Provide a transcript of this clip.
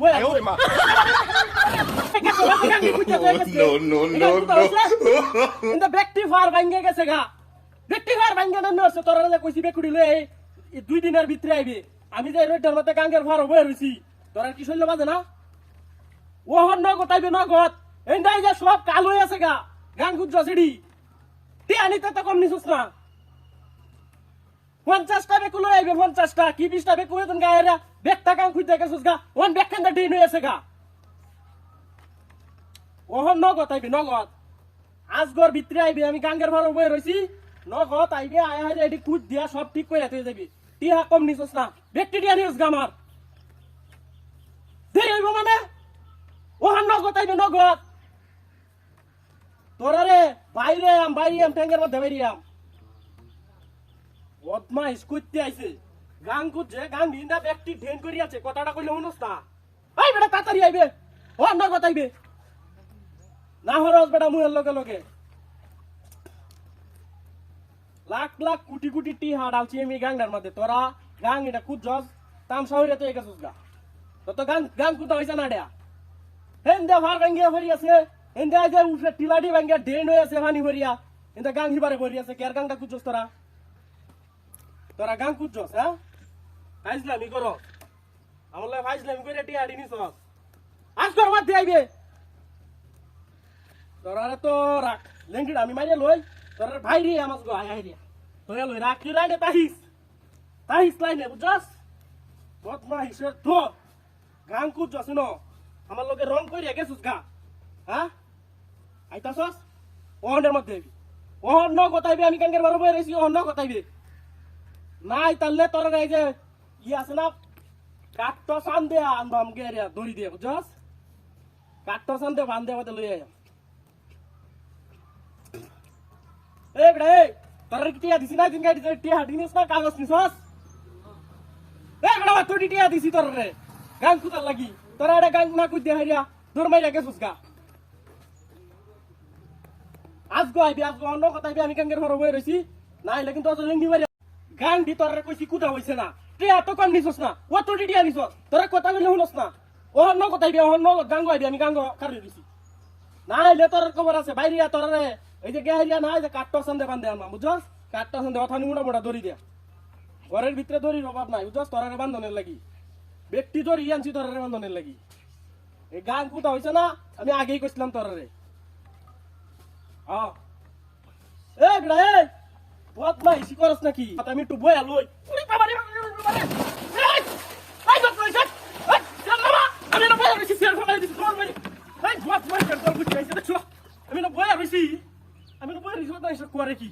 বই আয় ওরে মা no no no no. কিন্তু ব্যক্তি ফার ভাঙ্গে গেছে গা ব্যক্তি ফার ভাঙ্গে না নরছে তোরা যে কইছি বেকুড়ি লই এই এই দুই দিনের ভিতরে আইবে আমি যে রোডের মধ্যে গাঙ্গের ফার বই রইছি তোরা কি শৈল বাজে না ও হন আইবে নগদ এই যে সব কাল হয়ে আছে গা গান গুজ্জ সিডি তে আনিতে তো কম নিছুস না পঞ্চাশটা বেকু লই আইবে পঞ্চাশটা কি বিশটা বেকু হইতন গায়েরা? বেকটা গান খুঁজতে গেছিস গা? ওন বেকখানটা ডিন হয়ে আছে গা। ওহন নগদ আইবে, নগদ। আজগর ভিতরে আইবে, আমি গাঙ্গের ভাড়া বয়ে রইছি। নগদ আইবে, আয় হারে এটি কুদ দিয়া সব ঠিক করে তুই যাবি। টিহা কম নিছস না। ব্যাকটেরিয়া নিস গা আমার। দেরি হইব মানে? ওহান নগদ আইবে, নগদ। তোরা রে বাইরে আম বাইরে আম ট্যাঙ্গের মধ্যে বাইরে আম। বদমাইশ করতে আইছে। গান করছে, গান ভিন্দা ব্যক্তি ঢেন করি আছে কথাটা কইলে শুনস না। আই বেটা, তাড়াতাড়ি আইবে। ওহান নগদ আইবে। না হরস বেটা, মুহের লগে লগে। লাখ লাখ কোটি কোটি টি হাড় আলছি আমি গাংটার মধ্যে। তোরা গাং, এটা কুদ জস তাম শহরে তো এগেছিস গা। তো তো গান গান কুদা হইছে না ডেয়া? হেন দে ভার ভাঙ্গিয়া ভরি আছে হেন দে যে উঠে টিলাডি ভাঙ্গিয়া ডেন হয়ে আছে হানি ভরিয়া। দে গাং হিবারে ভরি আছে কেয়ার গাংটা কুদজস তোরা? তোরা গাং কুদজস হ্যাঁ? ফাইজলামি করো। আমার লাগে ফাইজলামি করে টি হাড়ি নিছস। আজ তোর বাদ আইবে। তোরা তো রাখ। লেঙ্গিড আমি মাইরে লই, তোর ভাই রে আমার গো, আয় রে। তোরা লই রাখ কি রাইনে তাহিস। তাহিস লাইনে, বুঝছস? বদমা হিসের তো গান কুদছস ন আমার লগে রং কইরে গেছস গা। হ্যাঁ? আইতাছস? ওহনের মধ্যে আইবি। ওহন ন কথাইবি আমি কাঙ্গের বারো বই রইছি ওহন ন কথাইবি নাই তাহলে তোর এই যে ই আছে না কাট্ট সান দে আনবাম গে রে দড়ি দিয়ে, বুঝছস? কাট্ট সান দে বান্ধে মধ্যে লই আয় দিছি না? দিন গাড়ি টিয়া টিয়া দিছি তোর গান কুতার লাগি। তোরা গান না কুই দে হারিয়া দূর মাইরা গেছস গা। আজ গো আইবি, আজ গো অন্য কথা আমি কাঙ্গের ঘর বই রইছি। না আইলে কিন্তু অত লেঙ্গি গান দি তোর কইছি, কুদা হইছে না? টিয়া তো কম নিছস না? ও তো টিয়া নিছস তোরা কথা কইলে শুনস না? ও অন্য কথা আইবি অন্য গাঙ্গ আইবি, আমি গাঙ্গ কারি দিছি না আইলে তোর খবর আছে বাইরিয়া তোর রে। এই যে গেহারিয়া না এই যে কাট্ট সন্ধে বান্ধে আনবা, বুঝছস? কাট্ট সন্ধে অথানি মোটা মোটা দড়ি দিয়া। ঘরের ভিতরে দড়ির অভাব নাই, বুঝছস? তোরারে বান্ধনের লাগি। ব্যক্তি দড়ি আনছি তোরারে বান্ধনের লাগি। এই গান কুতা হইছে না? আমি আগেই কইছিলাম তোরারে আ এ বিড়া ইসি করস নাকি? আমি একটু বয়া লই। উড়ি বাবা রে লই সব এই চল বাবা। আমি না বয়া রইছি সেল ফলাই দিছি তোর বাড়ি। মাই কর তোর বুঝি আইছে দেখছ, আমি না বয়া রইছি আমি না বয়া রইছি না এসব করে কি